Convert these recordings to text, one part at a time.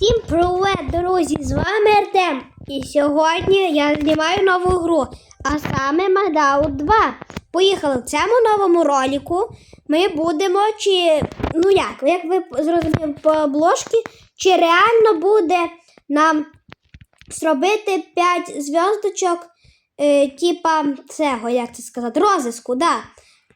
Всім привет, друзі! З вами Артем. І сьогодні я знімаю нову гру, а саме Мадаут 2. Поїхали в цьому новому ролику. Ми будемо чи. Ну як, як ви зрозуміли по обложці, чи реально буде нам зробити 5 зв'язочок, е, типа цього, як це сказати, розиску, да.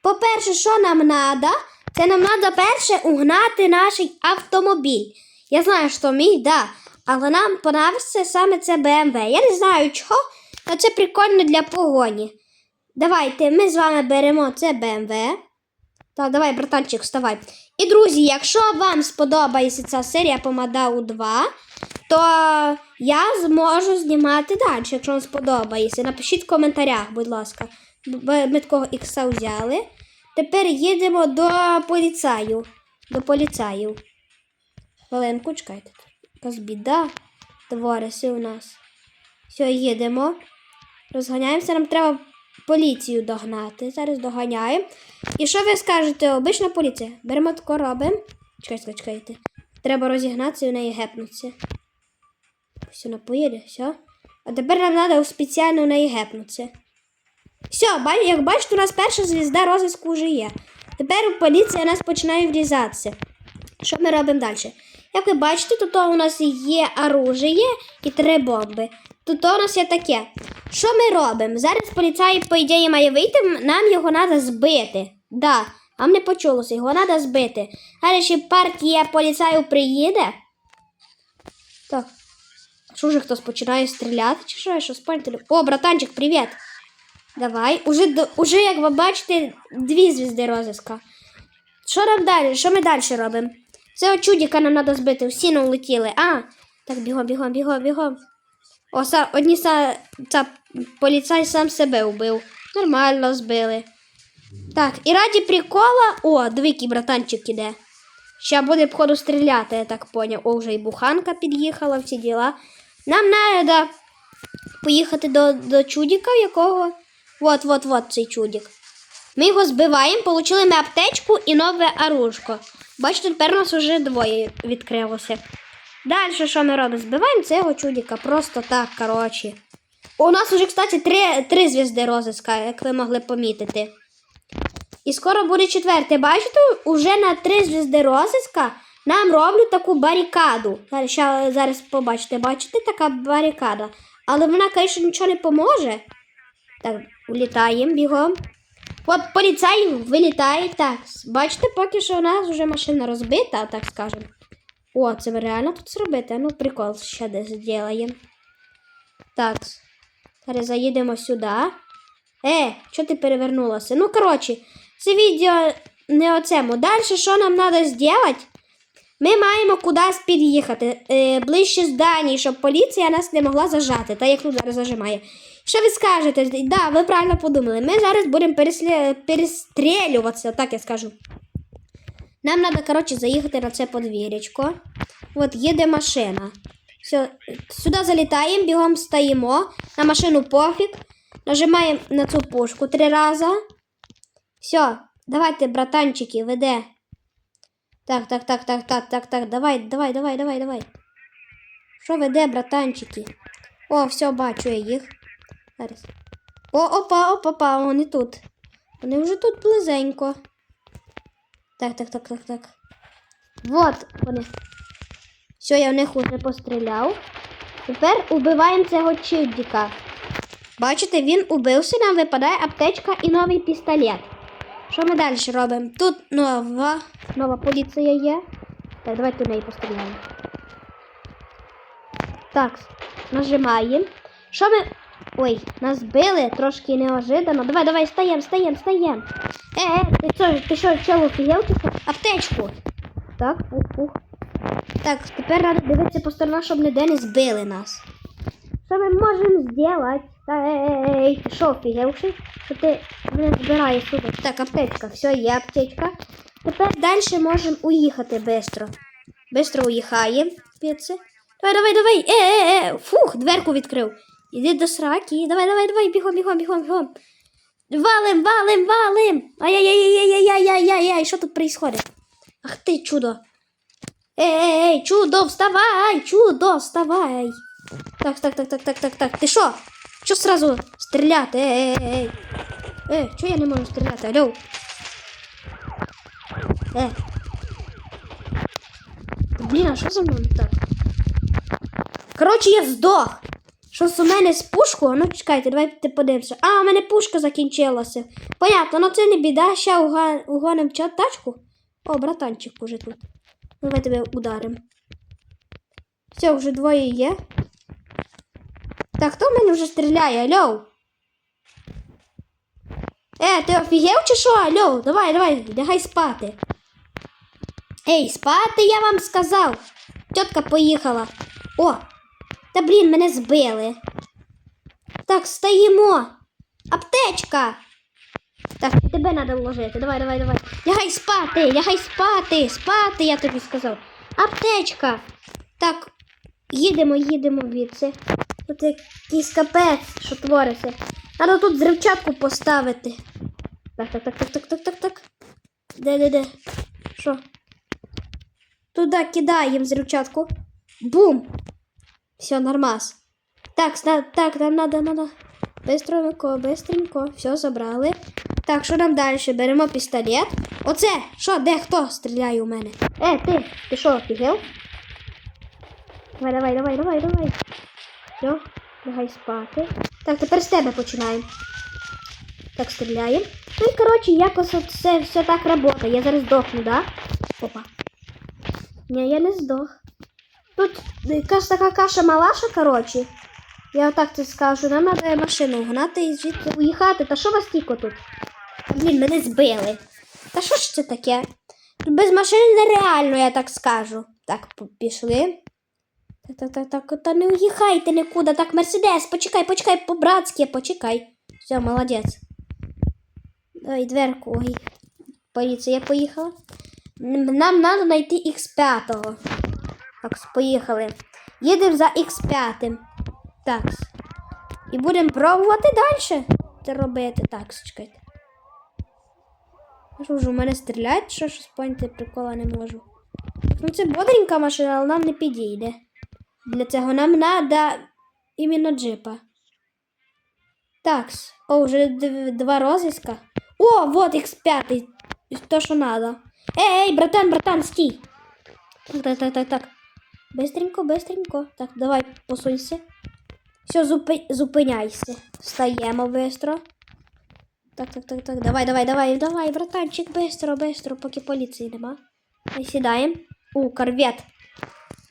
По-перше, що нам треба? Це нам треба перше угнати наш автомобіль. Я знаю, що мій, да. Але нам понравиться саме це BMW. Я не знаю чого, але це прикольно для погоні. Давайте ми з вами беремо це BMW. Так, давай, братанчик, вставай. І, друзі, якщо вам сподобається ця серія по Мадау 2, то я зможу знімати далі, якщо вам сподобається. Напишіть в коментарях, будь ласка. Ми такого ікса взяли. Тепер їдемо до поліцаю. До поліцаїв. Хвилинку, чекайте. Якась біда твориться у нас. Все, їдемо. Розганяємося, нам треба поліцію догнати. Зараз доганяємо. І що ви скажете? Обична поліція. Беремо тако робимо. Чекайте, чекайте. Треба розігнатися і в неї гепнутися. Все, вона поїде, все. А тепер нам треба спеціально в неї гепнутися. Все, як бачите, у нас перша звізда розвитку вже є. Тепер поліція нас починає врізатися. Що ми робимо далі? Як ви бачите, тут у нас є оружие і три бомби. Тут у нас є таке. Що ми робимо? Зараз поліцай, по ідеї, має вийти, нам його треба збити. Да, вам не почулося, його треба збити. Зараз ще партія поліцаю приїде. Так. Що вже хтось починає стріляти? Чи що? Що спальте? О, братанчик, привіт! Давай. Уже, уже, як ви бачите, дві звізди розиска. Що нам далі? Що ми далі робимо? Це чудіка нам треба збити, всі не улетіли. А, так, бігом, бігом, бігом, бігом. О, са, одні са, ця поліцай сам себе вбив. Нормально збили. Так, і раді прикола. О, двійки, братанчик іде. Ще буде, походу, стріляти, я так поняв. О, вже і буханка під'їхала, всі діла. Нам треба поїхати до, до чудіка, якого. Вот, вот, вот цей чудік. Ми його збиваємо, отримали ми аптечку і нове оружко. Бачите, тепер у нас вже двоє відкрилося. Далі, що ми робимо? Збиваємо цього чудіка. Просто так, коротше. У нас вже, кстати, три, три звізди розиска, як ви могли помітити. І скоро буде четверте. Бачите, уже на три звізди розиска нам роблять таку барикаду. Зараз, зараз побачите, бачите, така барикада. Але вона, звісно, нічого не поможе. Так, улітаємо бігом. От поліцай вилітає. Так, бачите, поки що у нас вже машина розбита, так скажемо. О, це реально тут зробити. Ну, прикол, ще десь зробимо. Так. Зараз заїдемо сюди. Е, що ти перевернулася? Ну, коротше, це відео не оцему. Далі, що нам треба зробити? Ми маємо кудись під'їхати е, ближче здані, щоб поліція нас не могла зажати, та як тут зараз зажимає. Що ви скажете? Да, ви правильно подумали. Ми зараз будемо переслі... перестрілюватися, так я скажу. Нам треба, коротше, заїхати на це подвір'ячко. От їде машина. Все, сюди залітаємо, бігом стоїмо. На машину пофіг. Нажимаємо на цю пушку три рази. Все, давайте, братанчики, веде. Так, так, так, так, так, так, так. Давай, давай, давай, давай, давай. Що веде, братанчики? О, все, бачу я їх. Зараз. О, опа, опа, опа, вони тут. Вони вже тут близенько. Так, так, так, так, так. Вот вони. Все, я в них уже постріляв. Тепер убиваємо цього чудіка. Бачите, він убився, нам випадає аптечка і новий пістолет. Що ми далі робимо? Тут нова, нова поліція є. Так, давайте в неї постріляємо. Так, нажимаємо. Що ми. Ой, нас били трошки неожиданно. Давай, давай, стаємо, стаємо, стаємо. Е, е, ти що, ти що, чого офігел? Аптечку. Так, ух, ух. Так, тепер треба дивитися по сторонам, щоб ніде не збили нас. Що ми можемо зробити? Та ей, ти що, офігевший? Що ти мене збираєш сюди? Так, аптечка, все, є аптечка. Тепер далі можемо уїхати швидко. Бистро уїхаємо. Давай, давай, давай. Е, е, е. Фух, дверку відкрив. Іди до сраки. Давай, давай, давай, бігом, бігом, бігом, бігом. Валим, валим, валим. Ай-яй-яй-яй-яй-яй-яй-яй. Що тут происходит? Ах ти чудо. Ей, чудо, вставай! Чудо, вставай! Так, так, так, так, так, так, так. Ти що? Що сразу стріляти? Ей, ей, ей. Е, чого я не можу стріляти? Алло. Е. Блін, а що за мною не так? Коротше, я здох. Щось у мене з пушкою? Ну, чекайте, давайте подивимося. А, у мене пушка закінчилася. Понятно, ну це не біда, ще угоним тачку. О, братанчик уже тут. Давай тебе ударим. Все, вже двоє є. Так, хто в мене вже стріляє? Алло? Е, ти офігел чи що? Алло, давай, давай, лягай спати. Ей, спати я вам сказав. Тітка поїхала. О, та блін, мене збили. Так, стоїмо. Аптечка. Так, тебе треба вложити. Давай, давай, давай. Лягай спати, лягай спати, спати, я тобі сказав. Аптечка. Так, їдемо, їдемо звідси. Тут якийсь капець, що твориться. Треба тут зривчатку поставити. Так, так, так, так, так, так, так, так. Де, де, де? Що? Туди кидаємо зривчатку. Бум! Все, нормас. Так, так, нам надо, надо. Быстренько, быстренько. Все, забрали. Так, що нам далі? Беремо пістолет. Оце! Що, де хто стріляє у мене? Е, ти, ти що, офігел? Давай, давай, давай, давай, давай. Все, лягай спати. Так, тепер з тебе починаємо. Так, стріляємо. Ну і коротше, якось все, все так працює. Я зараз здохну, да? Опа. Ні, я не здох. Тут якась така каша малаша, коротше. Я отак це скажу. Нам треба машину гнати і звідти уїхати. Та що вас тільки тут? Блін, мене збили. Та що ж це таке? Без машини нереально, я так скажу. Так, пішли. Так, так, так, так, та не уїхайте нікуди. Так, Мерседес, почекай, почекай, по-братськи, почекай. Все, молодець. Ой, дверку, ой. Поліція поїхала. Нам треба знайти X5. Так, поїхали. Їдемо за X5. Так. І будемо пробувати далі це робити. Так, чекайте. Що ж у мене стріляють, що ж поняти прикола не можу. Ну це бодренька машина, але нам не підійде. Для цього нам треба іменно джипа. Так, о, вже два розіска. О, вот X5. То, що треба. Ей, ей, братан, братан, стій. Так, так, так, так. Быстренько, быстренько. Так, давай, посунься. Все, зупи... зупиняйся. Встаємо быстро. Так, так, так, так. Давай, давай, давай, давай, братанчик, быстро, быстро, поки поліції нема. Ми сідаємо. У, корвет.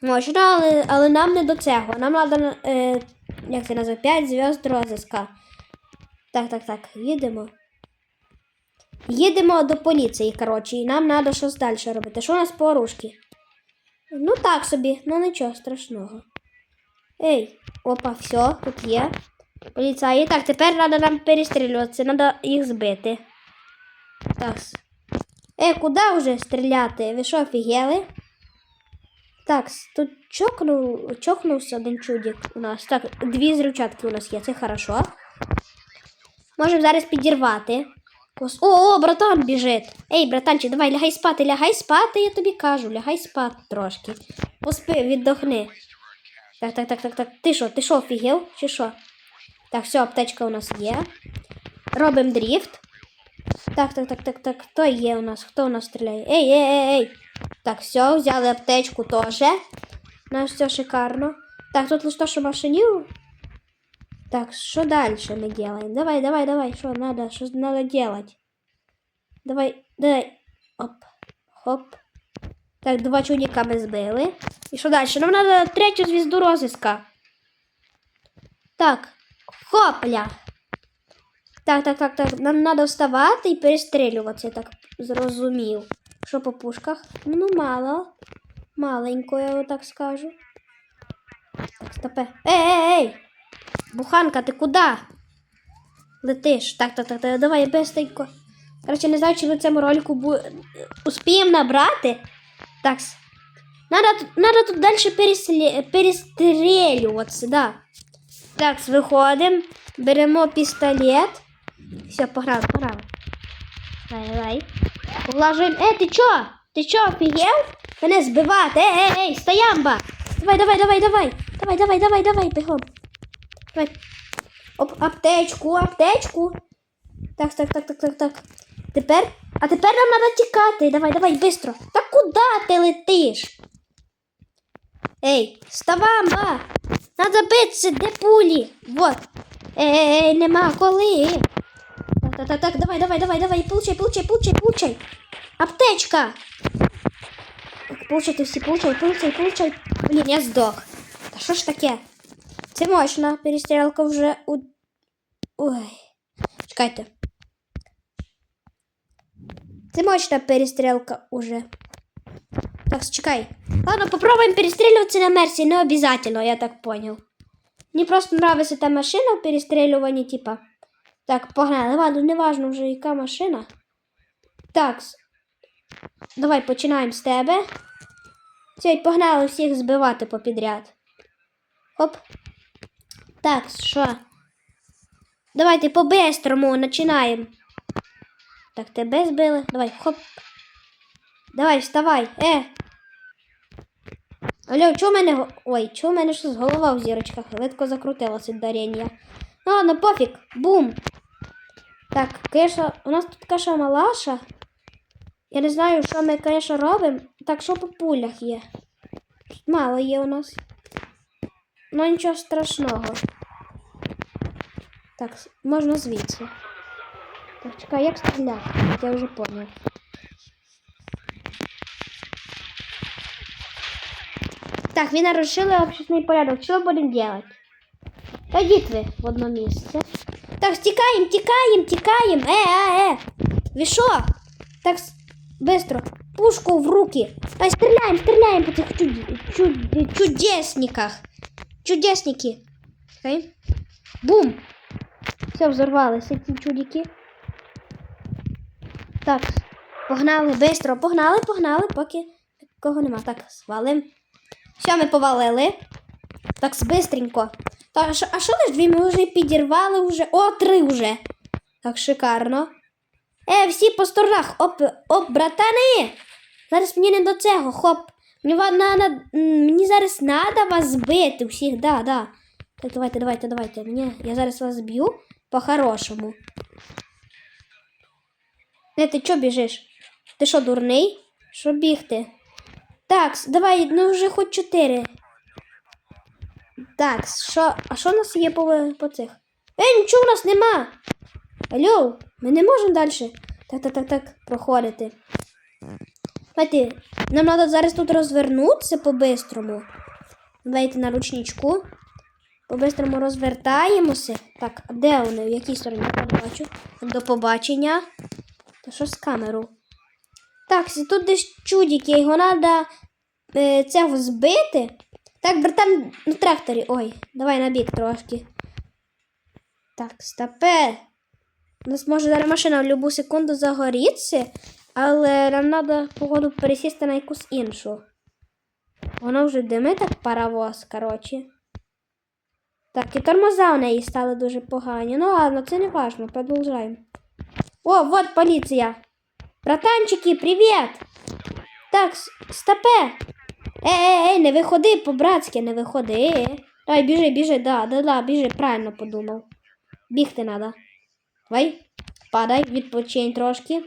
Можна, але, але нам не до цього. Нам треба, е, як це називає, 5 зв'язд розіска. Так, так, так, їдемо. Їдемо до поліції, коротше, і нам треба щось далі робити. Що у нас по оружки? Ну так собі, ну нічого страшного. Ей, опа, все, тут є. Поліцаї. Так, тепер треба нам перестрілюватися, треба їх збити. Так. Ей, куди вже стріляти? Ви що, офігели? Так, тут чокнув, чокнувся один чудик у нас. Так, дві зрівчатки у нас є, це хорошо. Можемо зараз підірвати. Кос- О, о, братан біжить. Ей, братанчик, давай лягай спати, лягай спати, я тобі кажу, лягай спати трошки. Поспи, віддохни. Так, так, так, так, так. Ти що, ти що, офігел? Чи що? Так, все, аптечка у нас є. Робимо дріфт. Так, так, так, так, так. Хто є у нас? Хто у нас стріляє? Ей, ей, ей, ей. Так, все, взяли аптечку теж. У нас все шикарно. Так, тут лише то, що машинів. Так, что дальше мы делаем? Давай, давай, давай, что надо, что надо делать? Давай, давай. Оп, хоп. Так, два чудика ми збили. І що далі? Нам треба третю звізду розіска. Так, хопля. Так, так, так, так. Нам треба вставати і перестрілюватися, я так зрозумів. Що по пушках? Ну, мало. Маленько, я отак скажу. Так, стопе. Ей, ей, ей! Буханка, ти куди? Летиш. Так, так, так, так, давай быстренько. Короче, не знаю, чи ми цьому ролику бу... успіємо набрати. Так. Надо, тут- далі переслі... перестрілюватися, да. Так, виходимо, беремо пістолет. Все, пограли, пограли. Давай, давай. Влажуємо. Е, ти чо? Ти що, офігел? Мене збивати. Ей, ей, ей, стоямба! Давай, давай, давай, давай. Давай, давай, давай, давай, бігом. Оп, аптечку, аптечку. Так, так, так, так, так, так. Тепер. А тепер нам треба тікати. Давай, давай, бистро. Та куди ти летиш? Ей, вставамба! Надо битися, де пулі? Вот. Ей, ей, нема коли. Так, так, так, так, давай, давай, давай, давай, получай, получай, получай, получай. Аптечка. Так, получайте всі, получай, получай, получай. Блін, я здох. Та що ж таке? Це мощна перестрілка вже у. Ой. Чекайте. Це мощна перестрілка уже. Так, чекай. Ладно, попробуем перестрілюватися на Мерсі, не обязательно, я так понял. Мені просто нравится та машина в перестрілюванні, типа. Так, погнали. Ладно, не важно вже яка машина. Так. Давай починаємо з тебе. Все, погнали всіх збивати попідряд. Хоп. Так, що? Давайте по-бистрому починаємо. Так, тебе збили. Давай, хоп. Давай, вставай. Е. Алло, чого в мене. Ой, чого в мене щось голова в зірочках? Литко закрутилося від дарення. Ну ладно, пофіг. Бум. Так, конечно, у нас тут каша малаша. Я не знаю, що ми, конечно, робимо. Так, що по пулях є? Мало є у нас. Ну нічого страшного. Так, с- можна звідси. Так, чекай, як стріляти? Я вже поняв. Так, він нарушили общественний порядок. Що будемо делать? Пойдіть ви в одно місце. Так, тікаємо, тікаємо, тікаємо. Е, е, е. Ви що? Так, с- быстро. Пушку в руки. Ай, стріляємо, стріляємо по цих чуд... чуд... чудесниках. Чудесники. Окей. Бум. Все, взорвалися ці чудики. Так, погнали, быстро, погнали, погнали, поки кого нема. Так, свалим. Все, ми повалили. Так, бистренько. Так, а що лиш дві? Ми вже підірвали вже. О, три вже. Так, шикарно. Е, всі по сторонах. Оп, оп, братани. Зараз мені не до цього, хоп. Мені, ва- на, на, мені зараз треба вас збити всіх, да, да. Так, давайте, давайте, давайте. Мені, я зараз вас зб'ю по-хорошому. Не, ти чого біжиш? Ти що, дурний? Що бігти? Так, давай, ну вже хоч чотири. Так, що, а що у нас є по, по цих? Е, нічого у нас нема. Алло, ми не можемо далі. Так, так, так, так, проходити. Давайте, нам треба зараз тут розвернутися по-бистрому. Давайте на ручничку. По-бистрому розвертаємося. Так, а де вони? В якій стороні? Я не бачу. До побачення. Та що з камеру? Так, тут десь чудики, його треба е, цього збити. Так, братан, на тракторі. Ой, давай на бік трошки. Так, стопе. У нас може зараз машина в будь-яку секунду загоріться, але нам треба, походу, пересісти на якусь іншу. Вона вже димить так паровоз, коротше. Так, і тормоза у неї стали дуже погані. Ну ладно, це не важно, продовжаємо. О, вот поліція. Братанчики, привіт! Так, стопе. Ей, ей, ей, не виходи по-братськи, не виходи. Давай, біжи, біжи, да, да, да, біжи, правильно подумав. Бігти треба. Давай, падай, відпочинь трошки.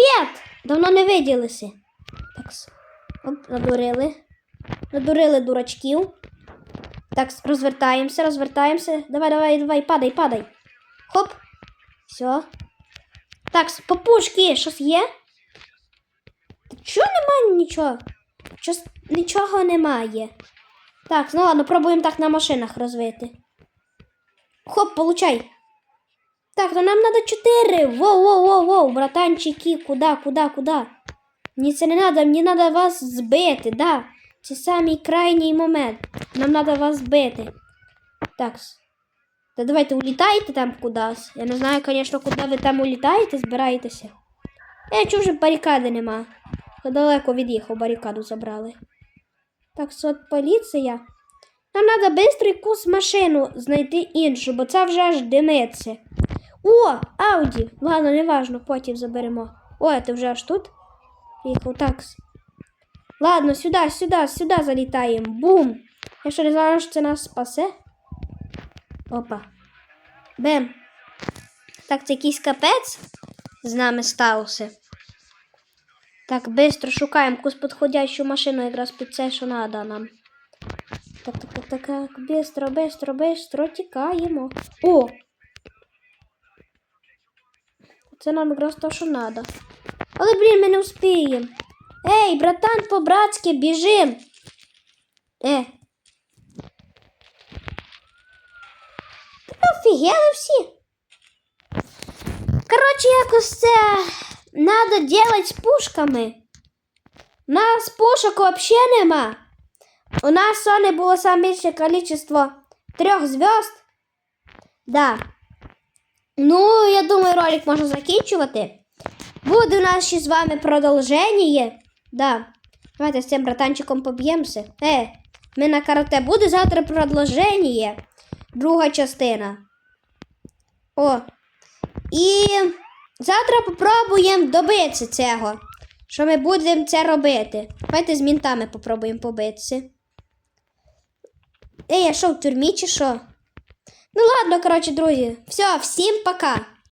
Привіт! Давно не виділися. Так, оп, надурили. Надурили дурачків. Так, розвертаємося, розвертаємося. Давай, давай, давай, падай, падай. Хоп. Все. Так, по щось є? Чого немає нічого? Щось нічого немає. Так, ну ладно, пробуємо так на машинах розвити. Хоп, получай. Так, то нам надо 4. Воу, воу, воу, воу, братанчики, куда, куда, куда? Мені це не надо, мені надо вас збити, да. Це самий крайній момент. Нам надо вас збити. Так. Та давайте улітайте там кудись. Я не знаю, звісно, куди ви там улітаєте, збираєтеся. Е, чого вже барикади нема? Далеко від'їхав, барикаду забрали. Так, от поліція. Нам треба швидко якусь машину знайти іншу, бо це вже аж димиться. О, Ауді! Ладно, не важно, потім заберемо. О, ти вже аж тут? Поїхав так. Ладно, сюди, сюди, сюди залітаємо. Бум! Я що не знаю, що це нас спасе. Опа. Бем. Так, це якийсь капець з нами стався. Так, бистро шукаємо якусь підходящу машину якраз під це, що треба нам. Так, так, так, так, бистро, бистро, бистро тікаємо. О! Це нам якраз то, що треба. Але, блін, ми не успіємо. Ей, братан, по-братськи, біжим. Е. Офігели всі. Коротше, якось це треба делать з пушками. У нас пушок взагалі нема. У нас Сони було найбільше количество трьох зв'язд. Да. Ну, ролик можна закінчувати. Буде у нас ще з вами продовження. Да. Давайте з цим братанчиком поб'ємося. Е, ми на карате. Буде завтра продовження. Друга частина. О. І завтра попробуємо добитися цього. Що ми будемо це робити? Давайте з мінтами попробуємо побитися. Ей, я що в тюрмі чи що? Ну ладно, коротше, друзі. Все, всім пока.